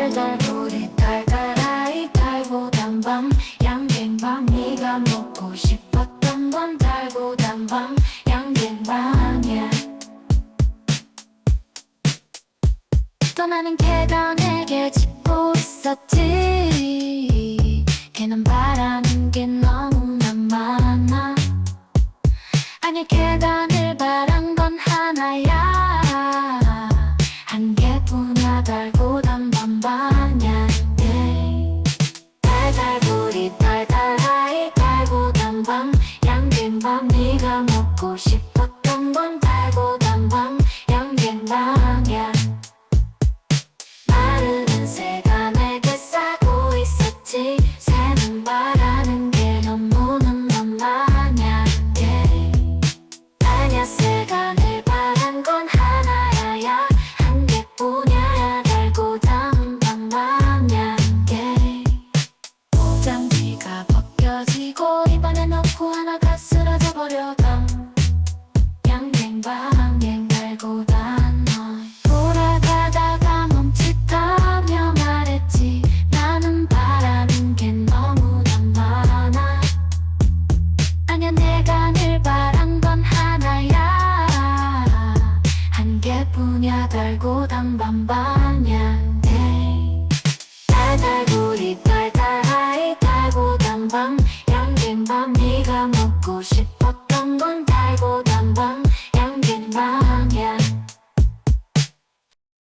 달달 우리 달달아이 달고 단 밤. 양갱밤 네가 먹고 싶었던 건 달고 단 밤. 양갱밤이야. 떠나는 내게 짚고 있었지. 걔는 바라는 게 너무나 많아. 아니 늘 바란 건 하나야 단밤 양갱밤 네가 먹고 싶었던 건 달고 단밤 양갱밤이야. 마르는 새가 벗겨지고 입안에 넣고 하나가 쓰러져 버려던 양갱방갱 달고 단너 돌아가다가 멈칫하며 말했지. 나는 바라는 게 너무나 많아. 아냐 내가 늘 바란 건 하나야. 한 개뿐이야 달고 단밤 반야 싶었던 건 달고 단방